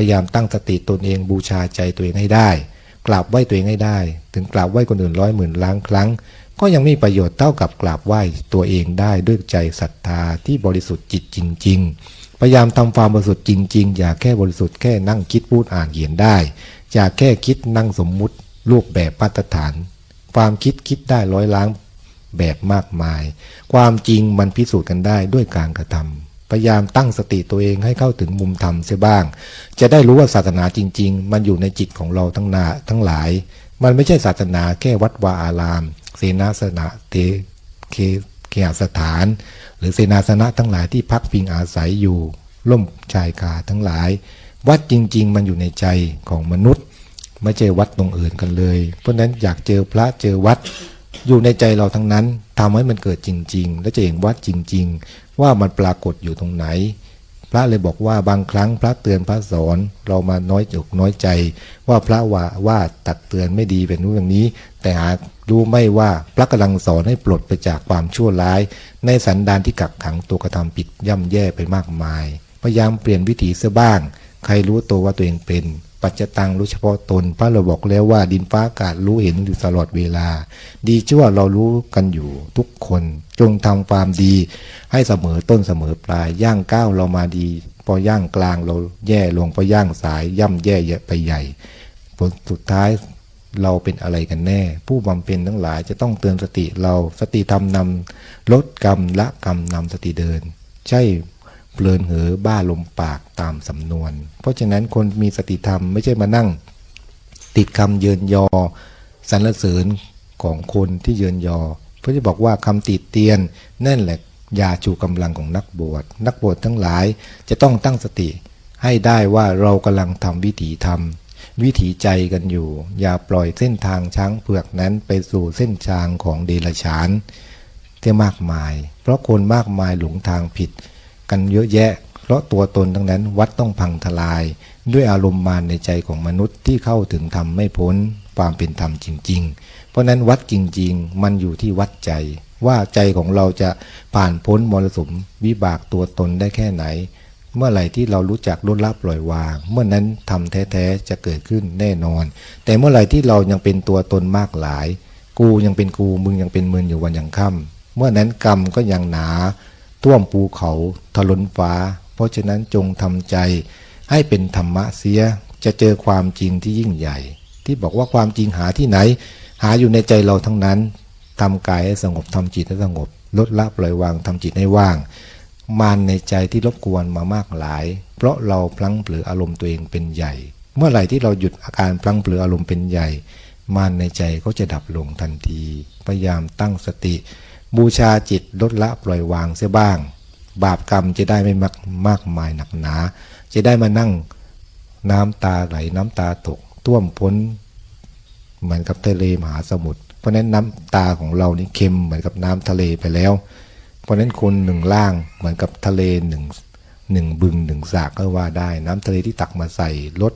พยายามตั้งสติตนเองบูชาใจตัวเองให้ได้ กราบไหว้ตัวเองให้ได้ ถึงกราบไหว้คนอื่นร้อยหมื่นล้านครั้ง ก็ยังมีประโยชน์เท่ากับกราบไหว้ตัวเองได้ด้วยใจศรัทธาที่บริสุทธิ์จิตจริง ๆ พยายามทำความบริสุทธิ์จริง ๆ อย่าแค่บริสุทธิ์แค่นั่งคิดพูดอ่านเขียนได้ อย่าแค่คิดนั่งสมมุติรูปแบบมาตรฐาน ความคิดคิดได้ร้อยล้านแบบมากมาย ความจริงมันพิสูจน์กันได้ด้วยการกระทำ พยายามตั้งสติตัวเองให้เข้าถึงมุมธรรมเสียบ้าง จะได้รู้ว่าศาสนาจริง ๆ มันอยู่ในจิตของเราทั้งนาทั้งหลาย มันไม่ใช่ศาสนาแค่วัดวาอาราม เสนาสนะเตเคเคหสถาน หรือเสนาสนะทั้งหลายที่พักพิงอาศัยอยู่ร่มชายคาทั้งหลาย วัดจริง ๆ มันอยู่ในใจของมนุษย์ ไม่ใช่วัดตรงอื่นกันเลย เพราะนั้นอยากเจอพระเจอวัด อยู่ในใจเราทั้งนั้นทำให้มันเกิดจริง ๆ และจะเห็นวัดจริง ๆ ว่ามันปรากฏอยู่ตรงไหน พระเลยบอกว่าบางครั้งพระเตือนพระสอนเรามาน้อยอกน้อยใจ ว่าพระว่าว่าตักเตือนไม่ดีเป็นนู่นอย่างนี้ แต่หากรู้ไม่ว่าพระกำลังสอนให้ปลดไปจากความชั่วร้าย ในสันดานที่กักขังตัวกระทำผิดย่ำแย่ไปมากมาย พยายามเปลี่ยนวิถีเสียบ้าง ใครรู้ตัวว่าตัวเองเป็น ปัจจตังรู้เฉพาะตน พระเราบอกแล้วว่าดินฟ้าอากาศรู้เห็นอยู่ตลอดเวลา ดีชั่วเรารู้กันอยู่ทุกคนจงทำความดีให้เสมอต้นเสมอปลาย ย่างก้าวเรามาดี พอย่างกลางเราแย่ลงพอย่างสายย่ำแย่ไปใหญ่ ผลสุดท้ายเราเป็นอะไรกันแน่ ผู้บำเพ็ญทั้งหลายจะต้องเตือนสติเราสติธรรมนำลดกรรมละกรรมนำสติเดิน ใช่ เปลินเหอบ้าลมปากตามสำนวน เพราะฉะนั้นคนมีสติธรรมไม่ใช่มานั่ง ติดคำเยินยอสรรเสริญของคนที่เยินยอ เพื่อจะบอกว่าคำติดเตียนนั่นแหละยาชูกำลังของนักบวชนักบวชทั้งหลายจะต้องตั้งสติ ให้ได้ว่าเรากำลังทำวิถีธรรมวิถีใจกันอยู่ อย่าปล่อยเส้นทางช้างเผือกนั้นไปสู่เส้นทางของเดรัจฉานที่มากมาย เพราะคนมากมายหลงทางผิด กันเยอะแยะ เพราะตัวตนทั้งนั้นวัดต้องพังทลาย ด้วยอารมณ์มารในใจของมนุษย์ที่เข้าถึงธรรมไม่พ้นความเป็นธรรมจริง ๆ เพราะนั้นวัดจริง ๆ มันอยู่ที่วัดใจว่าใจของเราจะผ่านพ้นมรสุมวิบากตัวตนได้แค่ไหน เมื่อไหร่ที่เรารู้จักลดละปล่อยวาง เมื่อนั้นทำแท้ๆจะเกิดขึ้นแน่นอน แต่เมื่อไหร่ที่เรายังเป็นตัวตนมากหลาย กูยังเป็นกูมึงยังเป็นมึงอยู่วันยังค่ำเมื่อนั้นกรรมก็ยังหนา ท่วมภูเขาถลนฟ้า เพราะฉะนั้นจงทำใจ ให้เป็นธรรมะเสียจะเจอความจริงที่ยิ่งใหญ่ ที่บอกว่าความจริงหาที่ไหน หาอยู่ในใจเราทั้งนั้นทำกายให้สงบทำจิตให้สงบ ลดละปล่อยวางทำจิตให้ว่าง มานในใจที่รบกวนมามากหลาย เพราะเราพลั้งเผลออารมณ์ตัวเองเป็นใหญ่ เมื่อไหร่ที่เราหยุดอาการพลั้งเผลออารมณ์เป็นใหญ่ มานในใจก็จะดับลงทันที พยายามตั้งสติ บูชาจิตลดละปล่อยวางเสียบ้าง บาปกรรมจะได้ไม่มากมากมายหนักหนา จะได้มานั่งน้ำตาไหลน้ำตาตกท่วมพ้นเหมือนกับทะเลมหาสมุทรเพราะฉะนั้นน้ำตาของเรานี่เค็มเหมือนกับน้ำทะเลไปแล้ว เพราะฉะนั้นคนหนึ่งล่างเหมือนกับทะเลหนึ่งหนึ่งบึงหนึ่งสากก็ว่าได้ น้ำทะเลที่ตักมาใส่ลด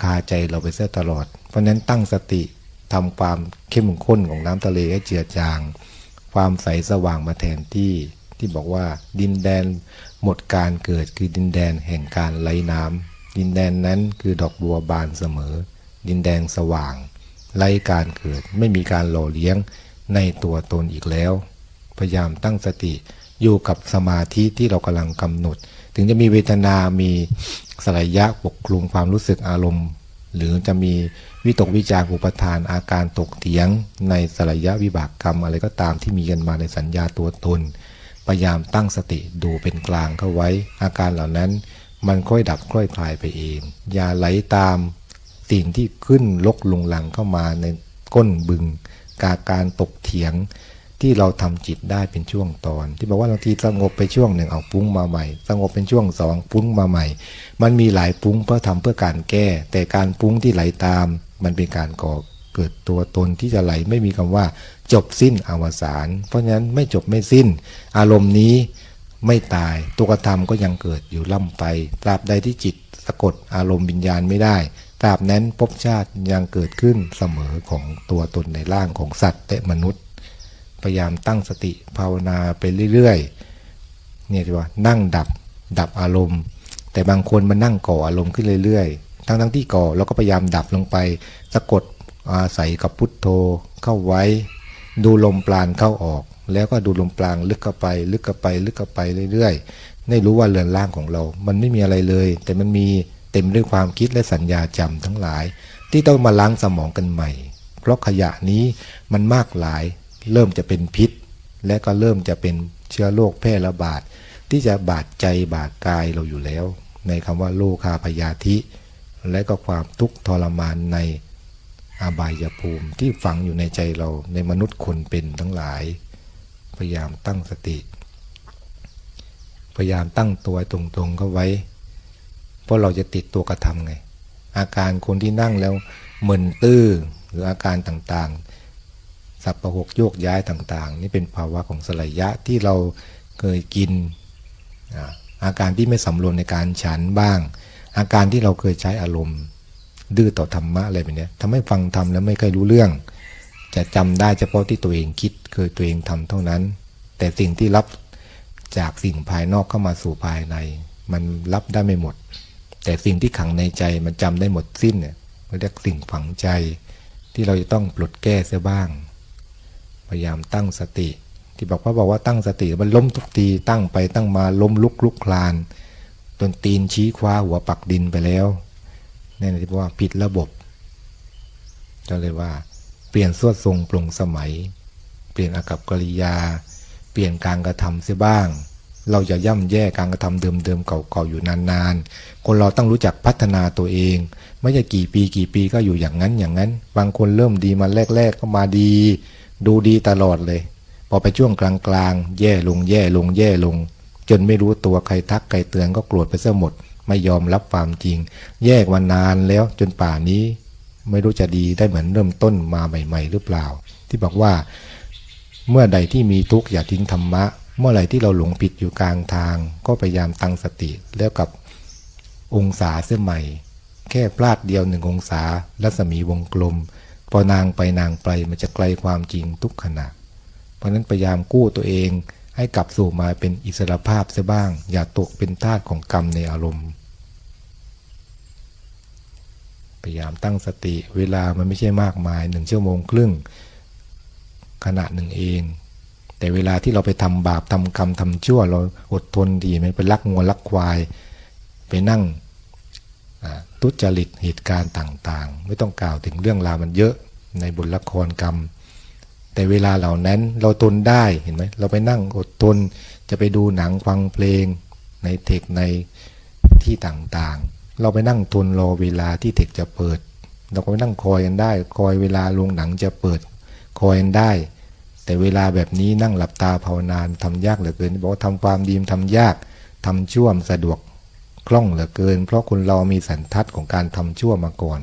คาใจเราไปเสียตลอด เพราะฉะนั้นตั้งสติทำความเข้มข้นของน้ำทะเลให้เจือจาง ความใสสว่างมาแทนที่ ที่บอกว่าดินแดนหมดการเกิดคือดินแดนแห่งการไหลน้ำดินแดนนั้นคือดอกบัวบานเสมอ ดินแดนสว่างไร้การเกิดไม่มีการหล่อเลี้ยงในตัวตนอีกแล้ว พยายามตั้งสติอยู่กับสมาธิที่เรากำลังกำหนด ถึงจะมีเวทนา มีสลายยะปกคลุมความรู้สึกอารมณ์ หรือจะมีวิตกวิจารอุปทานอาการตกเถียง ในสลายะวิบากกรรมอะไรก็ตามที่มีกันมาในสัญญาตัวตน พยายามตั้งสติดูเป็นกลางเข้าไว้ อาการเหล่านั้นมันค่อยดับค่อยคลายไปเอง อย่าไหลตามสิ่งที่ขึ้นลกลุงหลังเข้ามาในก้นบึง กาการตกเถียง ที่เราทำจิตได้เป็นช่วงตอน ที่บอกว่าบางทีสงบไปช่วงหนึ่งเอาฟุ้งมาใหม่ สงบเป็นช่วงสองฟุ้งมาใหม่ มันมีหลายฟุ้งเพื่อทำเพื่อการแก้ แต่การฟุ้งที่ไหลตาม มันเป็นการก่อเกิดตัวตนที่จะไหลไม่มีคำว่า จบสิ้นอวสานเพราะฉะนั้นไม่จบไม่สิ้น อารมณ์นี้ไม่ตายตัวกระทำก็ยังเกิดอยู่ล่ำไปตราบใดที่จิตสะกดอารมณ์วิญญาณไม่ได้ตราบนั้นภพชาติยังเกิดขึ้นเสมอของตัวตนในร่างของสัตว์และมนุษย์ พยายามตั้งสติภาวนาไปเรื่อยๆเนี่ยที่ว่านั่งดับดับอารมณ์ แต่บางคนมันนั่งก่ออารมณ์ขึ้นเรื่อยๆ ทั้งทั้งๆที่ก่อเราก็พยายามดับลงไปสะกดอาศัยกับพุทโธเข้าไว้ ดูลมปราณเข้าออก แล้วก็ดูลมปราณลึกเข้าไป ลึกเข้าไปลึกเข้าไปเรื่อยๆได้รู้ว่าเรือนร่างของเรา มันไม่มีอะไรเลย แต่มันมีเต็มด้วยความคิดและสัญญาจำทั้งหลาย ที่ต้องมาล้างสมองกันใหม่ เพราะขยะนี้มันมากหลาย เริ่มจะเป็นพิษ และก็เริ่มจะเป็นเชื้อโรคแพร่ระบาด ที่จะบาดใจบาดกายเราอยู่แล้ว ในคำว่าโลคาพยาธิ และก็ความทุกข์ทรมานในอบายภูมิที่ฝังอยู่ในใจเราในมนุษย์คนเป็นทั้งหลาย พยายามตั้งสติ พยายามตั้งตัวตรงๆเข้าไว้ เพราะเราจะติดตัวกระทำไง อาการคนที่นั่งแล้วมึนตื้อหรืออาการต่างๆ สับประหกโยกย้ายต่างๆ นี่เป็นภาวะของสลายะที่เราเคยกิน อาการที่ไม่สำรวมในการฉันบ้าง อาการที่เราเคยใช้อารมณ์ ดื้อต่อธรรมะอะไรแบบนี้ทำให้ฟังธรรมแล้วไม่เคยรู้เรื่อง จะจำได้เฉพาะที่ตัวเองคิดเคยตัวเองทำเท่านั้น แต่สิ่งที่รับจากสิ่งภายนอกเข้ามาสู่ภายใน มันรับได้ไม่หมด แต่สิ่งที่ขังในใจมันจำได้หมดสิ้นเนี่ยเรียกสิ่งฝังใจที่เราจะต้องปลดแก้เสียบ้าง พยายามตั้งสติ ที่บอกว่าบอกว่าตั้งสติมันล้มทุกทีตั้งไปตั้งมาล้มลุกลุกคลานจนตีนชี้คว้าหัวปักดินไปแล้วนี่นะที่บอกว่าผิดระบบก็เลยว่า เปลี่ยนสวดทรงปรุงสมัย เปลี่ยนอากับกริยา เปลี่ยนการกระทำเสียบ้าง เราจะย่ำแย่การกระทำเดิมๆเก่าๆอยู่นานๆ คนเราต้องรู้จักพัฒนาตัวเอง ไม่ใช่กี่ปีกี่ปีก็อยู่อย่างนั้นอย่างนั้น บางคนเริ่มดีมาแรก ๆ ก็มาดี ดูดีตลอดเลย พอไปช่วงกลางๆ แย่ลงแย่ลงแย่ลง จนไม่รู้ตัวใครทักใครเตือนก็โกรธไปซะหมด ไม่ยอมรับความจริง แยกมานนานแล้วจนป่านี้ ไม่รู้จะดีได้เหมือนเริ่มต้นมาใหม่ ๆ หรือเปล่า ที่บอกว่า เมื่อใดที่มีทุกข์อย่าทิ้งธรรมะ เมื่อไหร่ที่เราหลงผิดอยู่กลางทาง ก็พยายามตั้งสติแล้วกับองศาเส้นใหม่ แค่พลาดเดียวหนึ่งองศารัศมีวงกลม พอนางไปนางไปมันจะไกลความจริงทุกขณะ เพราะนั้นพยายามกู้ตัวเองให้กลับสู่มาเป็นอิสรภาพเสียบ้าง อย่าตกเป็นทาสของกรรมในอารมณ์ พยายามตั้งสติเวลามันไม่ใช่มากมายหนึ่งชั่วโมงครึ่งขณะหนึ่งเอง แต่เวลาที่เราไปทำบาปทำกรรมทำชั่ว เราอดทนดีไหมไปลักงัวลักควาย ไปนั่ง ทุจริตเหตุการณ์ต่างๆ ไม่ต้องกล่าวถึงเรื่องราวมันเยอะในบทละครกรรม แต่เวลาเหล่านั้นเราทนได้เห็นไหมเราไปนั่งอดทนจะไปดูหนังฟังเพลง ในเทคในที่ต่างๆ เราไปนั่งทนรอเวลาที่เทคจะเปิด เราก็ไปนั่งคอยกันได้ คอยเวลาโรงหนังจะเปิด คอยกันได้ แต่เวลาแบบนี้นั่งหลับตาภาวนานทำยากเหลือเกินบอกว่าทำความดีมทำยากทำชั่วมสะดวก คล่องเหลือเกิน เพราะคนเรามีสันทัดของการทำชั่วมาก่อน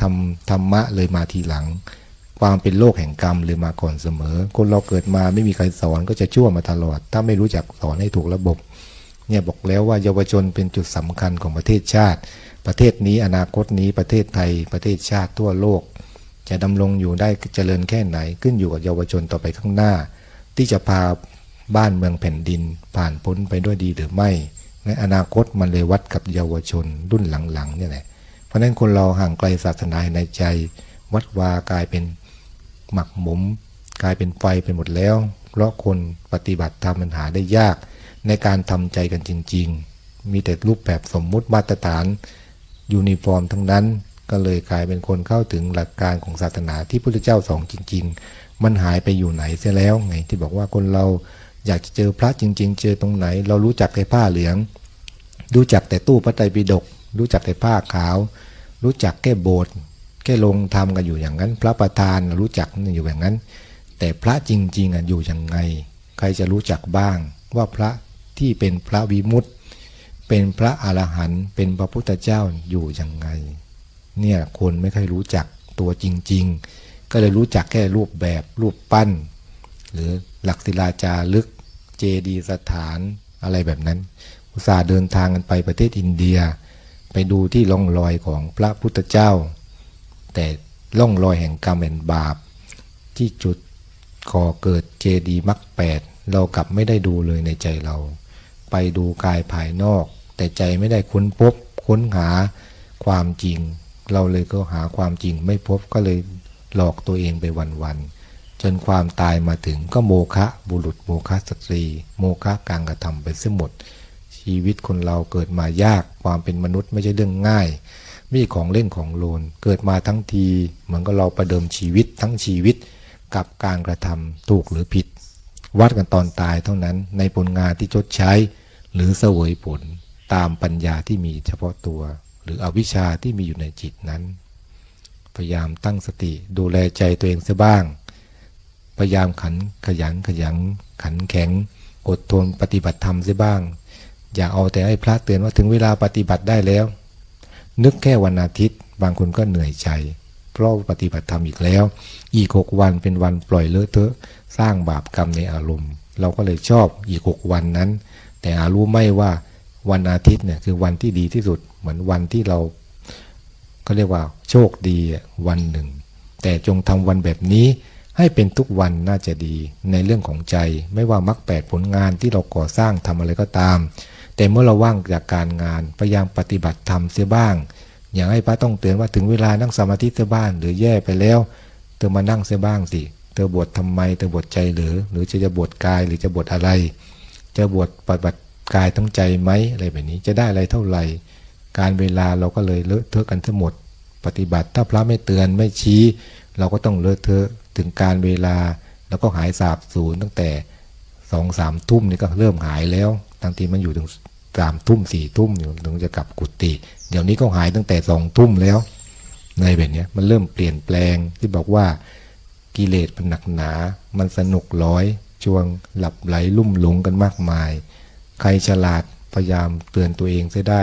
ทำธรรมะเลยมาทีหลัง ความเป็นโลกแห่งกรรมเลยมาก่อนเสมอ คนเราเกิดมาไม่มีใครสอนก็จะชั่วมาตลอด ถ้าไม่รู้จักสอนให้ถูกระบบ เนี่ยบอกแล้วว่าเยาวชนเป็นจุดสำคัญของประเทศชาติ ประเทศนี้อนาคตนี้ประเทศไทย ประเทศชาติทั่วโลก จะดำรงอยู่ได้เจริญแค่ไหน ขึ้นอยู่กับเยาวชนต่อไปข้างหน้า ที่จะพาบ้านเมืองแผ่นดินผ่านพ้นไปด้วยดีหรือไม่ ในอนาคตมันเลยวัดกับเยาวชนรุ่นหลังๆเนี่ยแหละ เพราะฉะนั้นคนเราห่างไกลศาสนาในใจ วัดวากลายเป็นหมักหมม กลายเป็นไฟไปหมดแล้ว เพราะคนปฏิบัติธรรมมันหาได้ยาก ในการทำใจกันจริง ๆ มีแต่รูปแบบสมมุติมาตรฐานยูนิฟอร์มทั้งนั้นก็เลยกลายเป็นคนเข้าถึงหลักการของศาสนาที่พระพุทธเจ้าสอนจริง ๆ มันหายไปอยู่ไหนเสียแล้วไงที่บอกว่าคนเรา อยากจะเจอพระจริง ๆ เจอตรงไหน เรารู้จักแต่ผ้าเหลือง รู้จักแต่ตู้พระไตรปิฎกรู้จักแต่ผ้าขาว รู้จักแค่โบสถ์แค่ลงทำกันอยู่อย่างนั้น พระประธานรู้จักอยู่อย่างนั้น แต่พระจริงๆอยู่ยังไง ใครจะรู้จักบ้างว่าพระที่เป็นพระวิมุตติ เป็นพระอรหันต์เป็นพระพุทธเจ้าอยู่ยังไง เนี่ยคนไม่ค่อยรู้จักตัวจริง ๆ ก็เลยรู้จักแค่รูปแบบรูปปั้น หรือ หลักศิลาจารึกเจดีสถานอะไรแบบนั้น อุตส่าห์เดินทางกันไปประเทศอินเดีย ไปดูที่ร่องรอยของพระพุทธเจ้า แต่ร่องรอยแห่งกรรมแห่งบาป ที่จุดก่อเกิดเจดีมรรคแปดเรากลับไม่ได้ดูเลยในใจเรา ไปดูกายภายนอก แต่ใจไม่ได้ค้นพบค้นหาความจริง เราเลยก็หาความจริงไม่พบก็เลยหลอกตัวเองไปวันๆ จนความตายมาถึงก็โมคะบุรุษโมคะสตรี โมคะการกระทำไปเสียหมด ชีวิตคนเราเกิดมายากความเป็นมนุษย์ไม่ใช่เรื่องง่ายมีของเล่นของโลนเกิดมาทั้งทีเหมือนกับเราประเดิมชีวิตทั้งชีวิตกับการกระทำถูกหรือผิด วัดกันตอนตายเท่านั้นในผลงานที่ชดใช้ หรือเสวยผลตามปัญญาที่มีเฉพาะตัว หรืออวิชชาที่มีอยู่ในจิตนั้น พยายามตั้งสติดูแลใจตัวเองเสียบ้าง พยายามขันขยันขยันขันแข็ง อดทนปฏิบัติธรรมเสียบ้าง อย่าเอาแต่ให้พระเตือนว่าถึงเวลาปฏิบัติได้แล้ว นึกแค่วันอาทิตย์ บางคนก็เหนื่อยใจ เพราะปฏิบัติธรรมอีกแล้ว อีกหกวันเป็นวันปล่อยเลอะเทอะ สร้างบาปกรรมในอารมณ์ เราก็เลยชอบอีกหกวันนั้น แต่อารู้ไม่ว่าวันอาทิตย์เนี่ยคือวันที่ดีที่สุดเหมือนวันที่เราก็เรียกว่าโชคดีวันหนึ่ง แต่จงทำวันแบบนี้ ให้เป็นทุกวันน่าจะดีในเรื่องของใจ ไม่ว่ามรรคแปดผลงานที่เราก่อสร้างทำอะไรก็ตาม แต่เมื่อเราว่างจากการงานพยายามปฏิบัติธรรมเสียบ้าง อย่างให้พระต้องเตือนว่าถึงเวลานั่งสมาธิเสียบ้างหรือแย่ไปแล้ว เธอมานั่งเสียบ้างสิเธอบวชทำไมเธอบวชใจหรือ หรือจะจะบวชกายหรือจะบวชอะไร จะบวชปฏิบัติกายทั้งใจไหมอะไรแบบนี้จะได้อะไรเท่าไหร่ การเวลาเราก็เลยเลอะเทอะกันทั้งหมด ปฏิบัติถ้าพระไม่เตือนไม่ชี้ เราก็ต้องเลอะเทอะ ถึงการเวลาแล้วก็หายสาบสูญตั้งแต่สองสามทุ่มนี่ก็เริ่มหายแล้วทั้งที่มันอยู่ถึงสามทุ่มสี่ทุ่มอยู่ถึงจะกลับกุฏิเดี๋ยวนี้ก็หายตั้งแต่สองทุ่มแล้ว ในแบบนี้มันเริ่มเปลี่ยนแปลงที่บอกว่ากิเลสมันหนักหนา มันสนุกร้อยช่วงหลับไหลลุ่มหลงกันมากมาย ใครฉลาดพยายามเตือนตัวเองเสียได้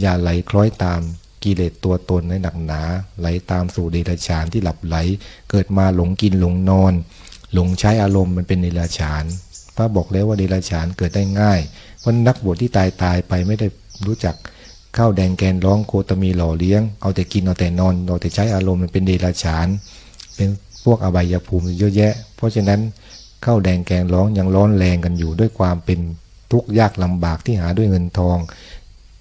อย่าไหลคล้อยตาม กิเลสตัวตนในหนักหนา ไหลตามสู่เดรัจฉานที่หลับไหล เกิดมาหลงกินหลงนอน หลงใช้อารมณ์มันเป็นเดรัจฉานพระบอกแล้วว่าเดรัจฉานเกิดได้ง่ายเพราะนักบวชที่ตายตายไปไม่ได้รู้จักข้าวแดงแกนร้องโคตมีหล่อเลี้ยง เอาแต่กินเอาแต่นอนเอาแต่ใช้อารมณ์มันเป็นเดรัจฉาน เป็นพวกอบายภูมิเยอะแยะ เพราะฉะนั้นข้าวแดงแกงร้องยังร้อนแรงกันอยู่ด้วยความเป็นทุกข์ยากลำบากที่หาด้วยเงินทอง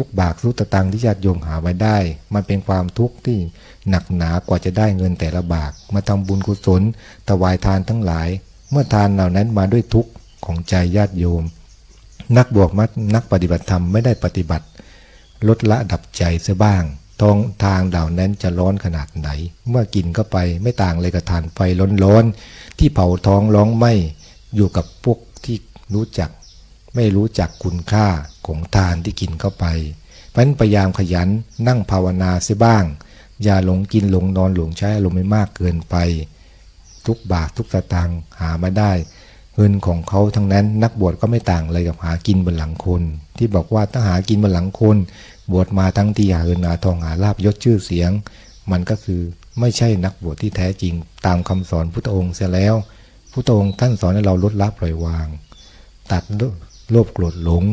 ทุกบากสุตตังที่ญาติโยมหาไว้ได้ มันเป็นความทุกข์ที่หนักหนากว่าจะได้เงินแต่ละบากมาทำบุญกุศลถวายทานทั้งหลาย เมื่อทานเหล่านั้นมาด้วยทุกข์ของใจญาติโยม นักบวกมัดนักปฏิบัติธรรมไม่ได้ปฏิบัติ ลดละดับใจเสียบ้างทองทางเหล่านั้นจะร้อนขนาดไหน เมื่อกินเข้าไปไม่ต่างเลยกับทานไฟร้อนๆที่เผาท้องร้องไหมอยู่กับพวกที่รู้จัก ไม่รู้จักคุณค่าของทานที่กินเข้าไปเพราะนั้นพยายามขยันนั่งภาวนาเสียบ้าง อย่าหลงกินหลงนอนหลงใช้อารมณ์ไม่มากเกินไป ทุกบาททุกสตางค์หามาได้เงินของเขาทั้งนั้นนักบวชก็ไม่ต่างอะไรกับหากินบนหลังคน ที่บอกว่าถ้าหากินบนหลังคน บวชมาทั้งที่หาเงินหาทองหาลาบยศชื่อเสียง มันก็คือไม่ใช่นักบวชที่แท้จริงตามคำสอนพุทธองค์เสียแล้วพุทธองค์ท่านสอนให้เราลดละปล่อยวาง ตัด โลภโกรธหลง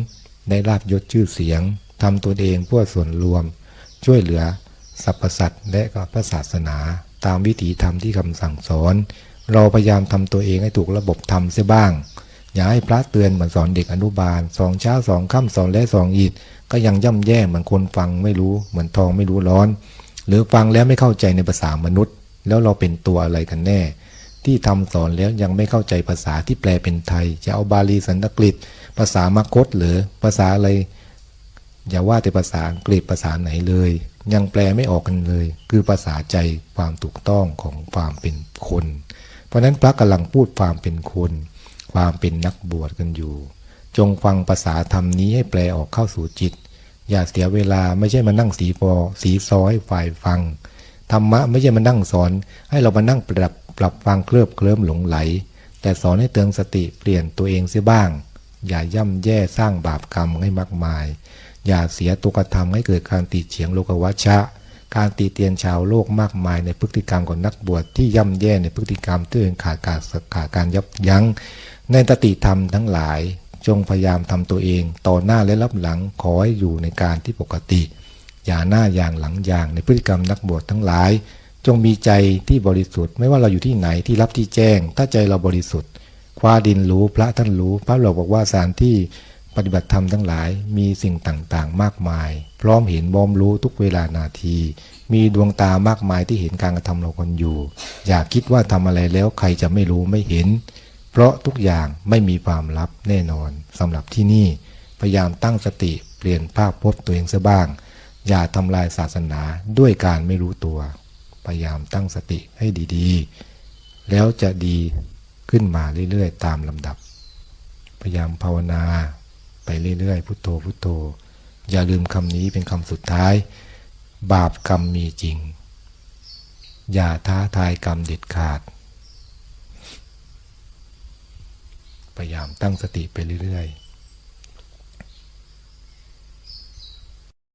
ได้ลาบยศชื่อเสียงทำตัวเองเพื่อส่วนรวม ช่วยเหลือสรรพสัตว์และก็พระศาสนาตามวิถีธรรมที่คำสั่งสอน เราพยายามทำตัวเองให้ถูกระบบทำเสียบ้าง อย่าให้พระเตือนเหมือนสอนเด็กอนุบาลสองเช้าสองค่ำสอนและสองอีดก็ยังย่ำแย่เหมือนคนฟังไม่รู้เหมือนทองไม่รู้ร้อน หรือฟังแล้วไม่เข้าใจในภาษามนุษย์ แล้วเราเป็นตัวอะไรกันแน่ ที่ทำสอนแล้วยังไม่เข้าใจภาษาที่แปลเป็นไทย จะเอาบาลีสันสกฤต ภาษามคตหรือภาษาอะไร อย่าว่าแต่ภาษาอังกฤษภาษาไหนเลย ยังแปลไม่ออกกันเลย คือภาษาใจความถูกต้องของความเป็นคน เพราะนั้นพระกำลังพูดความเป็นคน ความเป็นนักบวชกันอยู่ จงฟังภาษาธรรมนี้ให้แปลออกเข้าสู่จิต อย่าเสียเวลาไม่ใช่มานั่งสีฟอสีซอให้ฝ่ายฟังธรรมะไม่ใช่มานั่งสอน ให้เรามานั่งปรับปรับฟังเคลิบเคลิ้มหลงไหล แต่สอนให้เตือนสติเปลี่ยนตัวเองเสียบ้าง อย่าย่ำแย่สร้างบาปกรรมให้มากมาย อย่าเสียตัวกระทำให้เกิดการติเฉียงโลกวัชชะ การตีเตียนชาวโลกมากมายในพฤติกรรมของนักบวชที่ย่ำแย่ในพฤติกรรมที่เองขาดการขาดการยับยั้ง ในตติธรรมทั้งหลาย จงพยายามทำตัวเอง ต่อหน้าและรับหลังขอให้อยู่ในการที่ปกติ อย่าหน้าอย่างหลังอย่างในพฤติกรรมนักบวชทั้งหลาย จงมีใจที่บริสุทธิ์ ไม่ว่าเราอยู่ที่ไหนที่รับที่แจ้ง ถ้าใจเราบริสุทธิ์ คว้าดินรู้พระท่านรู้ พระเราบอกว่าสถานที่ปฏิบัติธรรมทั้งหลายมีสิ่งต่างๆ มากมาย พร้อมเห็นบอมรู้ทุกเวลานาที มีดวงตามากมายที่เห็นการกระทำเราคนอยู่ อย่าคิดว่าทำอะไรแล้วใครจะไม่รู้ไม่เห็น เพราะทุกอย่างไม่มีความลับแน่นอนสำหรับที่นี่พยายามตั้งสติเปลี่ยนภาพพจน์ตัวเองซะบ้าง อย่าทำลายศาสนาด้วยการไม่รู้ตัว พยายามตั้งสติให้ดีๆ แล้วจะดี ขึ้นมาเรื่อยๆ ตามลำดับ พยายามภาวนาไปเรื่อยๆพุโทโธพุโทโธ อย่าลืมคำนี้เป็นคำสุดท้าย บาปกรรมมีจริง อย่าท้าทายกรรมเด็ดขาด พยายามตั้งสติไปเรื่อยๆ